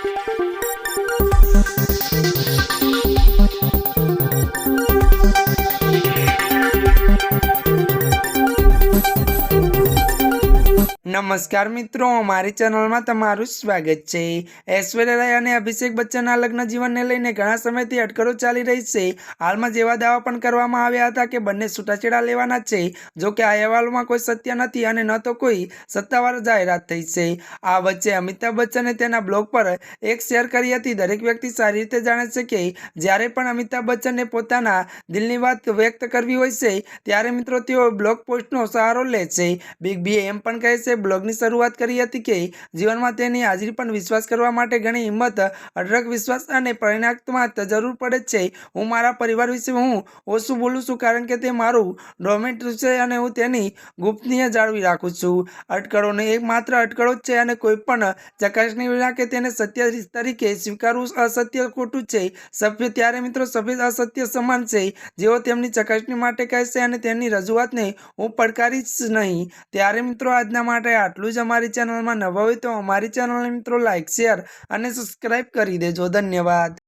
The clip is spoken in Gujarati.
Thank you. નમસ્કાર મિત્રો, મારી ચેનલમાં તમારું સ્વાગત છે. ઐશ્વર્યા રાય અને અભિષેક બચ્ચનના લગ્ન જીવનને લઈને ઘણા સમયથી અટકળો ચાલી રહી છે. હાલમાં જેવા દાવા પણ કરવામાં આવ્યા હતા કે બંને છૂટાછેડા લેવાના છે. જો કે આ અહેવાલમાં કોઈ સત્ય નથી અને ન તો કોઈ સત્તાવાર જાહેરાત થઈ છે. આ વચ્ચે અમિતાભ બચ્ચને તેના બ્લોગ પર એક શેર કરી હતી. દરેક વ્યક્તિ સારી રીતે જાણે છે કે જ્યારે પણ અમિતાભ બચ્ચને પોતાના દિલની વાત વ્યક્ત કરવી હોય છે, ત્યારે મિત્રો તેઓ બ્લોગ પોસ્ટનો સહારો લે છે. બિગ બી એમ પણ કહે છે બ્લોગની શરૂઆત કરી હતી કે જીવનમાં તેની હાજરી પણ વિશ્વાસ કરવા માટે ઘણી હિંમત, અઢળક વિશ્વાસ અને પરિણાત્મક જરૂર પડે છે. હું મારા પરિવાર વિશે હું ઓછું બોલું છું કારણ કે તે મારું ડોમેન્ટ છે અને હું તેની ગુપ્તનીય જાળવી રાખું છું. અટકળોને એક માત્ર અટકળો જ છે અને કોઈ પણ ચકાસણી વિના કે તેને સત્ય તરીકે સ્વીકારવું અસત્ય ખોટું છે. સભ્ય ત્યારે મિત્રો સફેદ અસત્ય સમાન છે. જેઓ તેમની ચકાસણી માટે કહેશે અને તેમની રજૂઆતને હું પડકારીશ નહીં. ત્યારે મિત્રો આજના માટે આટલું જ અમારી ચેનલમાં નવા હોય તો અમારી ચેનલને મિત્રો લાઇક શેર અને સબસ્ક્રાઈબ કરી દેજો. ધન્યવાદ.